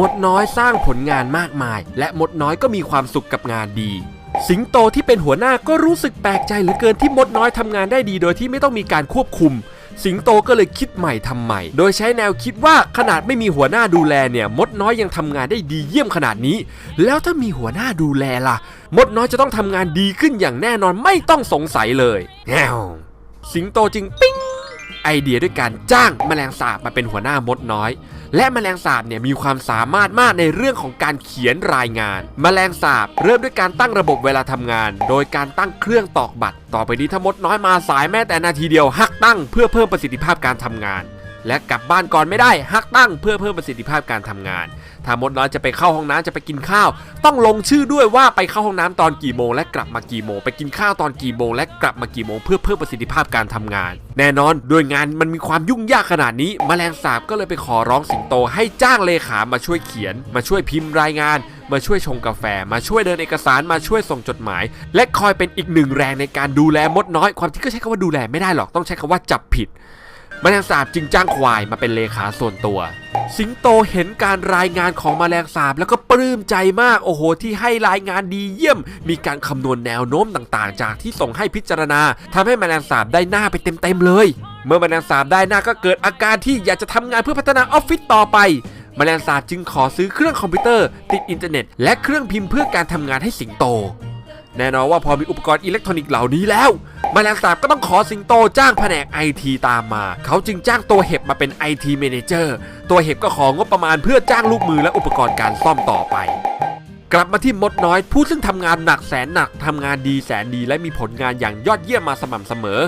มดน้อยสร้างผลงานมากมาย และมดน้อยก็มีความสุขกับงานดี สิงโตที่เป็นหัวหน้าก็รู้สึกแปลกใจเหลือเกินที่มดน้อยทำงานได้ดีโดยที่ไม่ต้องมีการควบคุม สิงโตก็เลยคิดใหม่ทำใหม่ โดยใช้แนวคิดว่าขนาดไม่มีหัวหน้าดูแลเนี่ย มดน้อยยังทำงานได้ดีเยี่ยมขนาดนี้ แล้วถ้ามีหัวหน้าดูแลล่ะ มดน้อยจะต้องทำงานดีขึ้นอย่างแน่นอนไม่ต้องสงสัยเลยแง่วสิงโตจึงปิ้ง ไอเดียด้วยการจ้างแมลงสาบมาเป็นหัวหน้ามดน้อย และแมลงสาบเนี่ยมีความสามารถมากในเรื่องของการเขียนรายงาน แมลงสาบเริ่มด้วยการตั้งระบบเวลาทำงาน โดยการตั้งเครื่องตอกบัตร ต่อไปนี้ถ้ามดน้อยมาสายแม้แต่นาทีเดียวหักตั้งเพื่อเพิ่มประสิทธิภาพการทำงาน และกลับบ้านก่อนไม่ได้หักตั้งเพื่อเพิ่มประสิทธิภาพการทำงาน ถ้ามดน้อยจะไปเข้าห้องน้ำจะไปกินข้าว ต้องลงชื่อด้วยว่าไปเข้าห้องน้ำตอนกี่โมงและกลับมากี่โมง ไปกินข้าวตอนกี่โมงและกลับมากี่โมงเพื่อเพิ่มประสิทธิภาพการทำงาน แน่นอนด้วยงานมันมีความยุ่งยากขนาดนี้แมลงสาบก็เลยไปขอร้องสิงโตให้จ้างเลขามาช่วยเขียน มาช่วยพิมพ์รายงาน มาช่วยชงกาแฟ มาช่วยเดินเอกสารมาช่วยส่งจดหมาย และคอยเป็นอีกหนึ่งแรงในการดูแลมดน้อย ความที่ก็ใช้คำว่าดูแลไม่ได้หรอกต้องใช้คำว่าจับผิด แมลงสาบจึงจ้างควายมาเป็นเลขาส่วนตัว สิงโตเห็นการรายงานของแมลงสาบแล้วก็ปลื้มใจมากโอ้โห ที่ให้รายงานดีเยี่ยม มีการคำนวณแนวโน้มต่างๆ จากที่ส่งให้พิจารณาทำให้แมลงสาบได้หน้าไปเต็มๆเลย เมื่อแมลงสาบได้หน้าก็เกิดอาการที่อยากจะทำงานเพื่อพัฒนาออฟฟิศต่อไปแมลงสาบจึงขอซื้อเครื่องคอมพิวเตอร์ติดอินเทอร์เน็ต และเครื่องพิมพ์เพื่อการทำงานให้สิงโต แน่นอนว่าพอมีอุปกรณ์อิเล็กทรอนิกส์เหล่านี้แล้ว แมลงสาบก็ต้องขอสิงโตจ้างแผนกไอทีตามมา เขาจึงจ้างตัวเห็บมาเป็นไอทีเมนเจอร์ตัวเห็บก็ของบประมาณเพื่อจ้างลูกมือและอุปกรณ์การซ่อมต่อไปกลับมาที่มดน้อยผู้ซึ่งทำงานหนักแสนหนักทำงานดีแสนดีและมีผลงานอย่างยอดเยี่ยมมาสม่ำเสมอ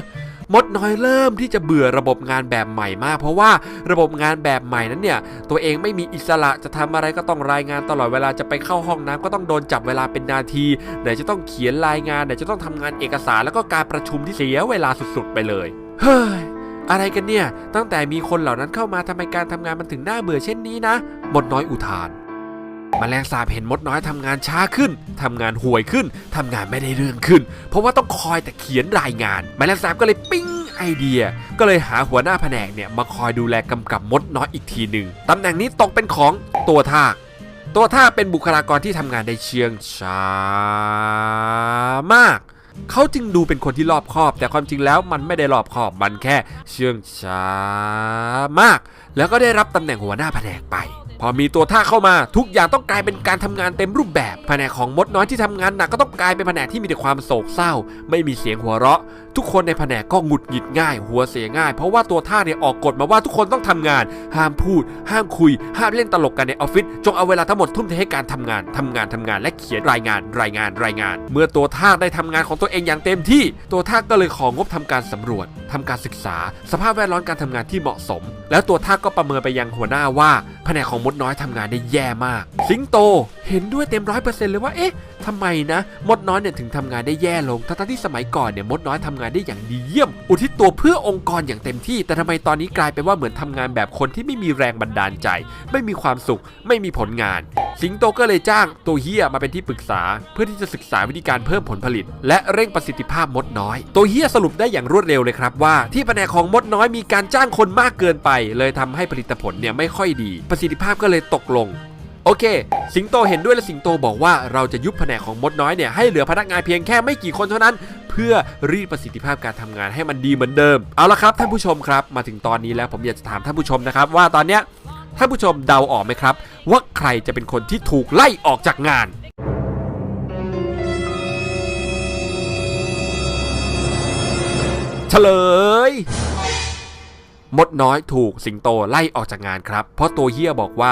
มดน้อยเริ่มที่จะเบื่อระบบงานแบบใหม่มาก เพราะว่าระบบงานแบบใหม่นั้นเนี่ย ตัวเองไม่มีอิสระจะทำอะไรก็ต้องรายงานตลอดเวลาจะไปเข้าห้องน้ำก็ต้องโดนจับเวลาเป็นนาทีไหนจะต้องเขียนรายงานไหนจะต้องทำงานเอกสารแล้วก็การประชุมที่เสียเวลาสุดๆ ไปเลย เฮ้ยอะไรกันเนี่ย ตั้งแต่มีคนเหล่านั้นเข้ามาทำไมการทำงานมันถึงน่าเบื่อเช่นนี้นะมดน้อยอุทาน แมลงสาบเห็นมดน้อยทำงานช้าขึ้นทำงานห่วยขึ้นทำงานไม่ได้เรื่องขึ้น เพราะว่าต้องคอยแต่เขียนรายงานแมลงสาบก็เลยปิ้งไอเดีย ก็เลยหาหัวหน้าแผนกเนี่ยมาคอยดูแลกำกับมดน้อยอีกทีหนึ่งตำแหน่งนี้ตกเป็นของตัวทากตัวท่าเป็นบุคลากรที่ทำงานได้เชื่องช้ามาก เขาจึงดูเป็นคนที่รอบคอบ แต่ความจริงแล้วมันไม่ได้รอบคอบมันแค่เชื่องช้ามาก แล้วก็ได้รับตำแหน่งหัวหน้าแผนกไป อมีตัวท่าเข้ามาทุกอย่างต้องกลายเป็นการทำงานเต็มรูปแบบแผนกของมดน้อยที่ทำงานหนักก็ต้องกลายเป็นแผนกที่มีแต่ความโศกเศร้า ไม่มีเสียงหัวเราะ ทุกคนในแผนกก็หงุดหงิดง่าย หัวเสียง่าย เพราะว่าตัวท่าเนี่ยออกกฎมาว่าทุกคนต้องทำงาน ห้ามพูด ห้ามคุย ห้ามเล่นตลกกันในออฟฟิศจงเอาเวลาทั้งหมดทุ่มเทให้การทำงานทำงานทำงานและเขียนรายงานรายงานรายงาน เมื่อตัวท่าได้ทำงานของตัวเองอย่างเต็มที่ ตัวท่าก็เลยของบทำการสำรวจทำการศึกษา สภาพแวดล้อมการทำงานที่เหมาะสม แล้วตัวท่าก็ประเมินไปยังหัวหน้าว่าแผนกของมดน้อยทำงานได้แย่มาก สิงโตเห็นด้วยเต็มร้อยเปอร์เซ็นต์เลยว่าเอ๊ะทำไมนะ มดน้อยเนี่ยถึงทำงานได้แย่ลงทั้งๆที่สมัยก่อนเนี่ยมดน้อยทำงานได้อย่างดีเยี่ยม อุทิศตัวเพื่อองค์กรอย่างเต็มที่ แต่ทำไมตอนนี้กลายเป็นว่าเหมือนทำงานแบบคนที่ไม่มีแรงบันดาลใจ ไม่มีความสุขไม่มีผลงาน สิงโตก็เลยจ้างตัวเฮียมาเป็นที่ปรึกษา เพื่อที่จะศึกษาวิธีการเพิ่มผลผลิต และเร่งประสิทธิภาพมดน้อย ตัวเฮียสรุปได้อย่างรวดเร็วเลยครับว่าที่แผนกของมดน้อยมีการจ้างคนมากเกินไป เลยทำให้ผลิตผลเนี่ยไม่ค่อยดี ประสิทธิภาพก็เลยตกลงโอเค สิงโตเห็นด้วยและสิงโตบอกว่าเราจะยุบแผนกของมดน้อยเนี่ยให้เหลือพนักงานเพียงแค่ไม่กี่คนเท่านั้น เพื่อรีดประสิทธิภาพการทำงานให้มันดีเหมือนเดิม เอาละครับท่านผู้ชมครับ มาถึงตอนนี้แล้วผมอยากจะถามท่านผู้ชมนะครับว่าตอนเนี้ย ท่านผู้ชมเดาออกไหมครับ ว่าใครจะเป็นคนที่ถูกไล่ออกจากงานเฉลย มดน้อยถูกสิงโตไล่ออกจากงานครับ เพราะตัวเฮียบอกว่า